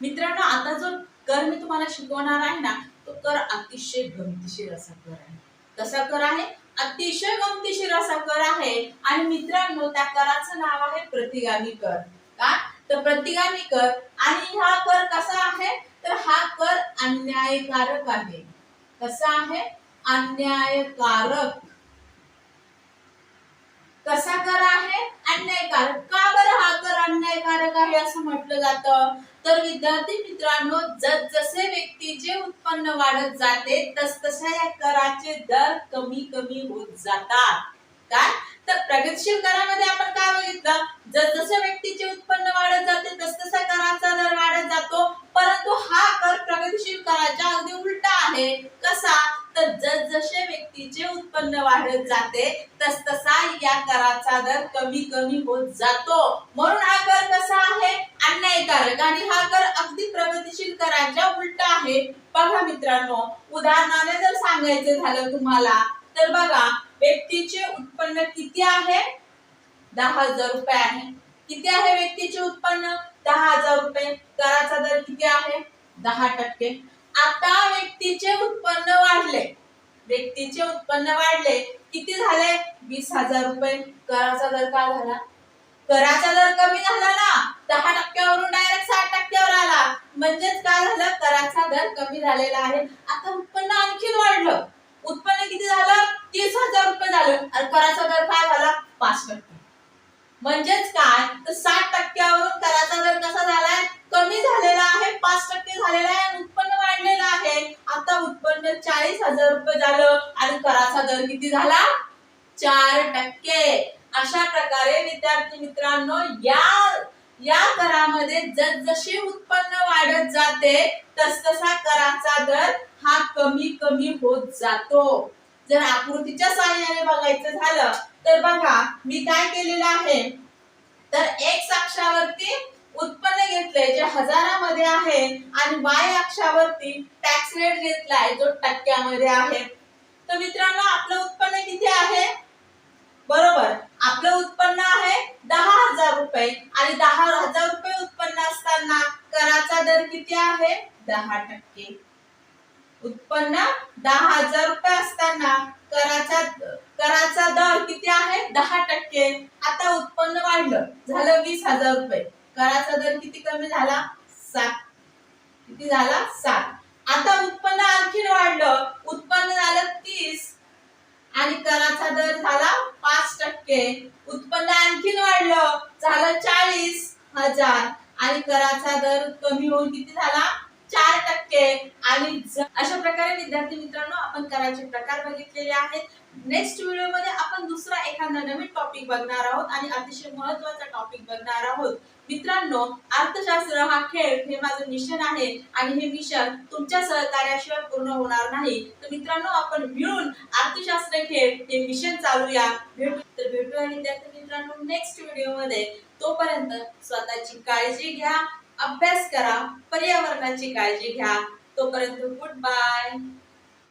मित्रांनो आता जो कर मी तुम्हाला शिकवणार आहे ना तो कर अतिशय गमतीशीर असा कर आहे. कसा कर आहे? अतिशय गमतीशीर असा कर आहे. आणि मित्रांनो त्या कराचं नाव आहे प्रतिगामी कर. का? तर प्रतिगामी कर. आणि हा कर कसा आहे? तर हा कर अन्यायकारक आहे. कसा आहे? अन्यायकारक. कसा कर आहे? अन्यायकारक. का बरं हा आहे असं म्हटलं जातं. तर विद्यार्थी मित्रांनो जसे व्यक्तीचे उत्पन्न वाढत जाते तसतशा या कराचे दर कमी कमी होत जातात. काय? तर प्रगतशील करामध्ये आपण काय बघितलं? जसजसे व्यक्तीचे उत्पन्न तर जसजसे व्यक्तीचे उत्पन्न वाढत जाते तसतसा या कराचा दर कमी कमी होत जातो. म्हणून हा कर कसा आहे? अन्यायकारक. आणि हा कर अगदी प्रगतीशील कराच्या उलटा आहे. बघा मित्रांनो उदाहरणाने जर सांगायचं झालं तुम्हाला तर बघा व्यक्तीचे उत्पन्न किती आहे? दहा हजार रुपये आहे. किती आहे व्यक्तीचे उत्पन्न? दहा हजार रुपये. कराचा दर किती आहे? दहा टक्के. आता व्यक्तीचे उत्पन्न वाढले. व्यक्तीचे उत्पन्न वाढले. किती झाले? वीस हजार रुपये. कराचा दर काय झाला? कराचा दर कमी झाला ना. दहा टक्क्यावरून डायरेक्ट साठ टक्क्यावर आला. म्हणजेच काय झालं? कराचा दर कमी झालेला आहे. आता उत्पन्न आणखीन वाढलं. उत्पन्न किती झालं? तीस हजार रुपये झालं. आणि कराचा दर काय झाला? पाच टक्के. म्हणजेच काय? तर साठ टक्क्यावरून कराचा दर कसा झालाय कमी झालेला आहे पाच टक्के झालेला आहे आणि उत्पन्न वाढलेलं आहे आता चाळीस हजार रुपये झालं. आणि कराचा दर किती झाला? चार टक्के. अशा प्रकारे विद्यार्थी मित्रांनो या या करामध्ये जसजसे उत्पन्न वाढत जाते तसतसा कराचा दर हा कमी कमी होत जातो. जर आकृतीच्या सहाय्याने बघायचं झालं तर बघा मी काय केलेलं आहे? तर एक्स अक्षावरती उत्पन्न घेतलंय जे हजारामध्ये आहे आणि वाय अक्षावरती टॅक्स रेट घेतलाय जो टक्क्यामध्ये आहे. तर मित्रांनो आपलं उत्पन्न किती आहे? बरोबर. आपलं उत्पन्न आहे दहा हजार रुपये. आणि दहा हजार रुपये उत्पन्न असताना कराचा दर किती आहे? दहा टक्के. उत्पन्न दहा हजार रुपये असताना कराचा कराचा दर किती आहे? दहा टक्के. आता उत्पन्न वाढलं. झालं वीस हजार रुपये. कराचा दर किती कमी झाला? सात. किती झाला? सात. आता उत्पन्न आणखीन वाढलं. उत्पन्न झालं तीस. आणि कराचा दर झाला पाच टक्के. उत्पन्न आणखीन वाढलं. झालं चाळीस हजार. आणि कराचा दर कमी होऊन किती झाला? चार टक्के. आणि अशा प्रकारे विद्यार्थी मित्रांनो आपण कराचे प्रकार बघितलेले आहेत. नेक्स्ट व्हिडिओमध्ये आपण दुसरा एखादा नवीन टॉपिक बघणार आहोत आणि अतिशय महत्त्वाचा टॉपिक बघणार आहोत. मित्रांनो अर्थशास्त्र हा खेळ हे माझं मिशन आहे आणि हे मिशन तुमच्या सहकार्याशिवाय पूर्ण होणार नाही. तर मित्रांनो आपण मिळून अर्थशास्त्र खेळ हे मिशन चालूया. भेटू तर भेटूया विद्यार्थी मित्रांनो नेक्स्ट व्हिडिओमध्ये. तोपर्यंत स्वतःची काळजी घ्या अभ्यास करा पर्यावरणाची काळजी घ्या. तोपर्यंत गुड बाय